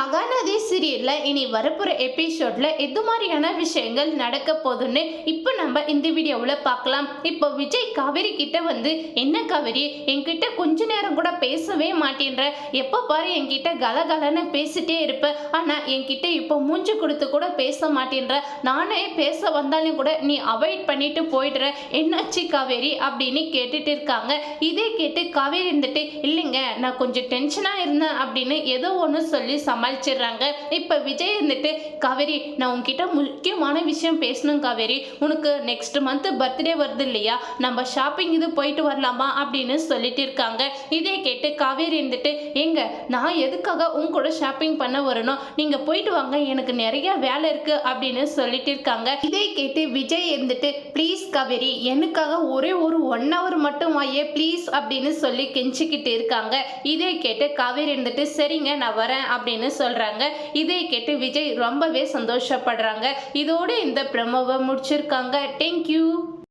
மகாநதி சீரியல்ல இனி வரப்போற எபிசோட்ல எது மாதிரியான விஷயங்கள் நடக்க போகுதுன்னு இப்போ நம்ம இந்த வீடியோவில் பார்க்கலாம். இப்போ விஜய் காவேரி கிட்ட வந்து என்ன காவேரி என்கிட்ட கொஞ்ச நேரம் கூட பேசவே மாட்டேன்ற. எப்போ பாரு என்கிட்ட கலகலன்னு பேசிட்டே இருப்ப. ஆனா என்கிட்ட இப்போ மூஞ்சி கொடுத்து கூட பேச மாட்டேன்ற. நானே பேச வந்தாலும் கூட நீ அவாய்ட் பண்ணிட்டு போயிடுற. என்னாச்சு காவேரி? அப்படின்னு கேட்டுட்டு இருக்காங்க. இதே கேட்டு காவேரி இருந்துட்டு இல்லைங்க நான் கொஞ்சம் டென்ஷனாக இருந்தேன் அப்படின்னு ஏதோ ஒன்று சொல்லி சமாளிச்சிடுறாங்க. இப்போ விஜய் இருந்துட்டு காவேரி நான் உன்கிட்ட முக்கியமான விஷயம் பேசணும் காவேரி. உனக்கு நெக்ஸ்ட் மந்த் பர்த்டே வருது இல்லையா? நம்ம ஷாப்பிங் இது போயிட்டு வரலாமா அப்படின்னு சொல்லிட்டு இருக்காங்க. இதே கேட்டு காவேரி இருந்துட்டு எங்க நான் எதுக்காக உங்க கூட ஷாப்பிங் பண்ண வரணும்? நீங்க போயிட்டு வாங்க எனக்கு நிறைய வேலை இருக்கு அப்படின்னு சொல்லிட்டு இருக்காங்க. இதே கேட்டு விஜய் இருந்துட்டு ப்ளீஸ் காவேரி எனக்காக ஒரே ஒரு ஒன் ஹவர் மட்டும் வாயே ப்ளீஸ் அப்படின்னு சொல்லி கெஞ்சிக்கிட்டு இருக்காங்க. இதே கேட்டு காவேரி இருந்துட்டு சரிங்க நான் வரேன் அப்படின்னு சொல்றாங்க. இதை கேட்டு விஜய் ரொம்பவே சந்தோஷப்படுறாங்க. இதோட இந்த ப்ரமோவை முடிச்சிருக்காங்க. தேங்க்யூ